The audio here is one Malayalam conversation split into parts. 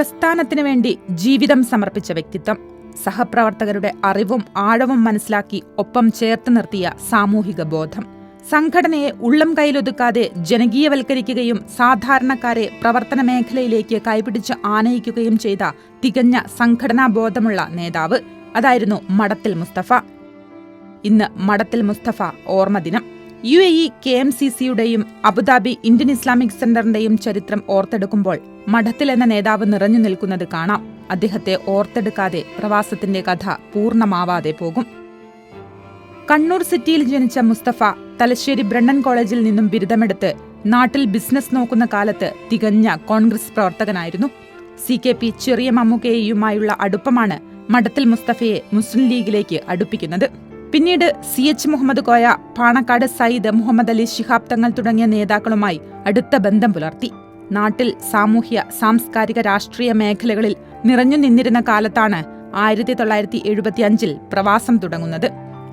പ്രസ്ഥാനത്തിനു വേണ്ടി ജീവിതം സമർപ്പിച്ച വ്യക്തിത്വം. സഹപ്രവർത്തകരുടെ അറിവും ആഴവും മനസ്സിലാക്കി ഒപ്പം ചേർത്ത് നിർത്തിയ സാമൂഹിക ബോധം. സംഘടനയെ ഉള്ളം കയ്യിലൊതുക്കാതെ ജനകീയവൽക്കരിക്കുകയും സാധാരണക്കാരെ പ്രവർത്തന മേഖലയിലേക്ക് കൈപിടിച്ച് ആനയിക്കുകയും ചെയ്ത തികഞ്ഞ സംഘടനാ ബോധമുള്ള നേതാവ് അതായിരുന്നു മടത്തിൽ മുസ്തഫ. ഇന്ന് മടത്തിൽ Mustafa ഓർമ്മദിനം. U A E K M C സിയുടെയും Abu Dhabi Indian Islamic സെന്ററിന്റെയും ചരിത്രം ഓർത്തെടുക്കുമ്പോൾ മഠത്തിൽ എന്ന നേതാവ് നിറഞ്ഞു നിൽക്കുന്നത് കാണാം. അദ്ദേഹത്തെ ഓർത്തെടുക്കാതെ പ്രവാസത്തിന്റെ കഥ പൂർണമാവാതെ പോകും. കണ്ണൂർ സിറ്റിയിൽ ജനിച്ച മുസ്തഫ തലശ്ശേരി ബ്രണ്ണൻ കോളേജിൽ നിന്നും ബിരുദമെടുത്ത് നാട്ടിൽ ബിസിനസ് നോക്കുന്ന കാലത്ത് തികഞ്ഞ കോൺഗ്രസ് പ്രവർത്തകനായിരുന്നു. സി കെ പി ചെറിയ മമ്മൂക്കയുമായുള്ള അടുപ്പമാണ് മഠത്തിൽ മുസ്തഫയെ മുസ്ലിം ലീഗിലേക്ക് അടുപ്പിക്കുന്നത്. പിന്നീട് സി എച്ച് മുഹമ്മദ് കോയ പാണക്കാട് സയ്യിദ് മുഹമ്മദ് അലി ശിഹാബ് തങ്ങൾ തുടങ്ങിയ നേതാക്കളുമായി അടുത്ത ബന്ധം പുലർത്തി. നാട്ടിൽ സാമൂഹ്യ സാംസ്കാരിക രാഷ്ട്രീയ മേഖലകളിൽ നിറഞ്ഞു നിന്നിരുന്ന കാലത്താണ് ആയിരത്തി തൊള്ളായിരത്തി എഴുപത്തിയഞ്ചിൽ പ്രവാസം തുടങ്ങുന്നത്.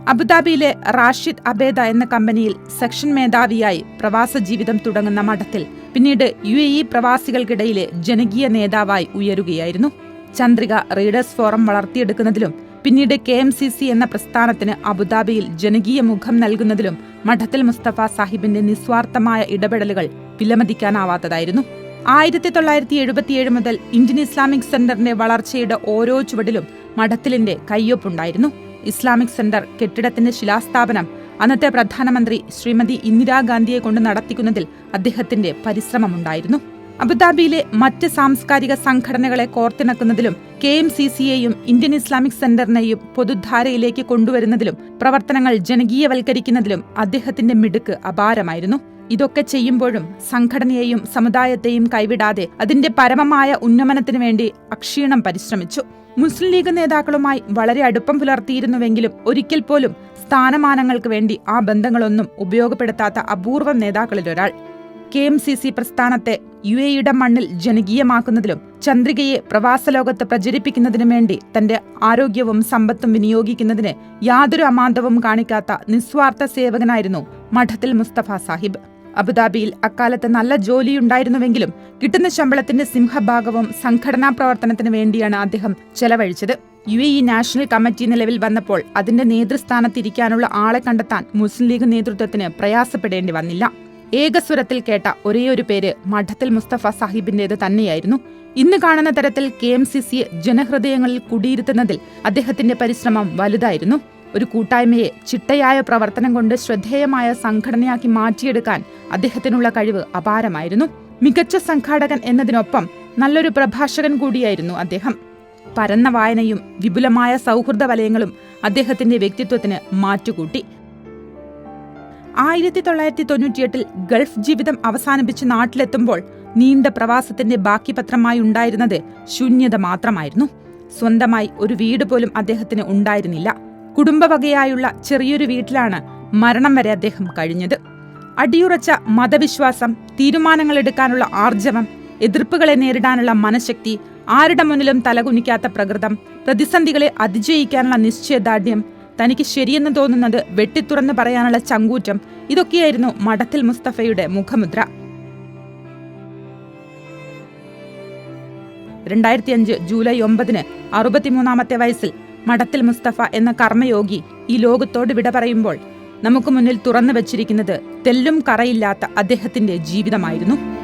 അബുദാബിയിലെ റാഷിദ് അബേദ എന്ന കമ്പനിയിൽ സെക്ഷൻ മേധാവിയായി പ്രവാസ ജീവിതം തുടങ്ങുന്ന മഠത്തിൽ പിന്നീട് യു എ ഇ പ്രവാസികൾക്കിടയിലെ ജനകീയ നേതാവായി ഉയരുകയായിരുന്നു. ചന്ദ്രിക റീഡേഴ്സ് ഫോറം വളർത്തിയെടുക്കുന്നതിലും പിന്നീട് കെ എം സി സി എന്ന പ്രസ്ഥാനത്തിന് അബുദാബിയിൽ ജനകീയ മുഖം നൽകുന്നതിലും മഠത്തിൽ മുസ്തഫ സാഹിബിന്റെ നിസ്വാർത്ഥമായ ഇടപെടലുകൾ വിലമതിക്കാനാവാത്തതായിരുന്നു. ആയിരത്തി തൊള്ളായിരത്തി എഴുപത്തിയേഴ് മുതൽ ഇന്ത്യൻ ഇസ്ലാമിക് സെന്ററിന്റെ വളർച്ചയുടെ ഓരോ ചുവടിലും മഠത്തിലിന്റെ കയ്യൊപ്പുണ്ടായിരുന്നു. ഇസ്ലാമിക് സെന്റർ കെട്ടിടത്തിന്റെ ശിലാസ്ഥാപനം അന്നത്തെ പ്രധാനമന്ത്രി ശ്രീമതി ഇന്ദിരാഗാന്ധിയെ കൊണ്ട് നടത്തിക്കുന്നതിൽ അദ്ദേഹത്തിന്റെ പരിശ്രമമുണ്ടായിരുന്നു. അബുദാബിയിലെ മറ്റ് സാംസ്കാരിക സംഘടനകളെ കോർത്തിണക്കുന്നതിലും കെ എം സി സിയെയും ഇന്ത്യൻ ഇസ്ലാമിക് സെന്ററിനെയും പൊതുധാരയിലേക്ക് കൊണ്ടുവരുന്നതിലും പ്രവർത്തനങ്ങൾ ജനകീയവൽക്കരിക്കുന്നതിലും അദ്ദേഹത്തിന്റെ മിടുക്ക് അപാരമായിരുന്നു. ഇതൊക്കെ ചെയ്യുമ്പോഴും സംഘടനയെയും സമുദായത്തെയും കൈവിടാതെ അതിന്റെ പരമമായ ഉന്നമനത്തിനു വേണ്ടി അക്ഷീണം പരിശ്രമിച്ചു. മുസ്ലിം ലീഗ് നേതാക്കളുമായി വളരെ അടുപ്പം പുലർത്തിയിരുന്നുവെങ്കിലും ഒരിക്കൽ പോലും സ്ഥാനമാനങ്ങൾക്ക് വേണ്ടി ആ ബന്ധങ്ങളൊന്നും ഉപയോഗപ്പെടുത്താത്ത അപൂർവം നേതാക്കളിലൊരാൾ. കെ എം സി സി പ്രസ്ഥാനത്തെ യു എയുടെ മണ്ണിൽ ജനകീയമാക്കുന്നതിലും ചന്ദ്രികയെ പ്രവാസലോകത്ത് പ്രചരിപ്പിക്കുന്നതിനും വേണ്ടി തന്റെ ആരോഗ്യവും സമ്പത്തും വിനിയോഗിക്കുന്നതിന് യാതൊരു അമാന്തവും കാണിക്കാത്ത നിസ്വാർത്ഥ സേവകനായിരുന്നു മഠത്തിൽ മുസ്തഫ സാഹിബ്. അബുദാബിയിൽ അക്കാലത്ത് നല്ല ജോലിയുണ്ടായിരുന്നുവെങ്കിലും കിട്ടുന്ന ശമ്പളത്തിന്റെ സിംഹഭാഗവും സംഘടനാ പ്രവർത്തനത്തിന് വേണ്ടിയാണ് അദ്ദേഹം ചെലവഴിച്ചത്. U A E national committee നിലവിൽ വന്നപ്പോൾ അതിന്റെ നേതൃസ്ഥാനത്തിരിക്കാനുള്ള ആളെ കണ്ടെത്താൻ മുസ്ലിം ലീഗ് നേതൃത്വത്തിന് പ്രയാസപ്പെടേണ്ടി വന്നില്ല. ഏകസ്വരത്തിൽ കേട്ട ഒരേയൊരു പേര് മഠത്തിൽ മുസ്തഫ സാഹിബിന്റേത് തന്നെയായിരുന്നു. ഇന്ന് കാണുന്ന തരത്തിൽ കെ എം സി സിയെ ജനഹൃദയങ്ങളിൽ കുടിയിരുത്തുന്നതിൽ അദ്ദേഹത്തിന്റെ പരിശ്രമം വലുതായിരുന്നു. ഒരു കൂട്ടായ്മയെ ചിട്ടയായ പ്രവർത്തനം കൊണ്ട് ശ്രദ്ധേയമായ സംഘടനയാക്കി മാറ്റിയെടുക്കാൻ അദ്ദേഹത്തിനുള്ള കഴിവ് അപാരമായിരുന്നു. മികച്ച സംഘാടകൻ എന്നതിനൊപ്പം നല്ലൊരു പ്രഭാഷകൻ കൂടിയായിരുന്നു അദ്ദേഹം. പരന്ന വായനയും വിപുലമായ സൗഹൃദ വലയങ്ങളും അദ്ദേഹത്തിന്റെ വ്യക്തിത്വത്തിന് മാറ്റുകൂട്ടി. ആയിരത്തി തൊള്ളായിരത്തി തൊണ്ണൂറ്റിയെട്ടിൽ ഗൾഫ് ജീവിതം അവസാനിപ്പിച്ച് നാട്ടിലെത്തുമ്പോൾ നീണ്ട പ്രവാസത്തിന്റെ ബാക്കി പത്രമായി ഉണ്ടായിരുന്നത് ശൂന്യത മാത്രമായിരുന്നു. സ്വന്തമായി ഒരു വീട് പോലും അദ്ദേഹത്തിന് ഉണ്ടായിരുന്നില്ല. കുടുംബവകയായുള്ള ചെറിയൊരു വീട്ടിലാണ് മരണം വരെ അദ്ദേഹം കഴിഞ്ഞത്. അടിയുറച്ച മതവിശ്വാസം തീരുമാനങ്ങൾ എടുക്കാനുള്ള ആർജവം എതിർപ്പുകളെ നേരിടാനുള്ള മനഃശക്തി ആരുടെ മുന്നിലും തലകുനിക്കാത്ത പ്രകൃതം പ്രതിസന്ധികളെ അതിജയിക്കാനുള്ള നിശ്ചയദാർഢ്യം തനിക്ക് ശരിയെന്ന് തോന്നുന്നത് വെട്ടിത്തുറന്ന് പറയാനുള്ള ചങ്കൂറ്റം ഇതൊക്കെയായിരുന്നു മഠത്തിൽ മുസ്തഫയുടെ മുഖമുദ്ര. രണ്ടായിരത്തി അഞ്ച് ജൂലൈ ഒമ്പതിന് അറുപത്തിമൂന്നാമത്തെ വയസ്സിൽ മഠത്തിൽ മുസ്തഫ എന്ന കർമ്മയോഗി ഈ ലോകത്തോട് വിട പറയുമ്പോൾ നമുക്ക് മുന്നിൽ തുറന്നു വച്ചിരിക്കുന്നത് തെല്ലും കറയില്ലാത്ത അദ്ദേഹത്തിന്റെ ജീവിതമായിരുന്നു.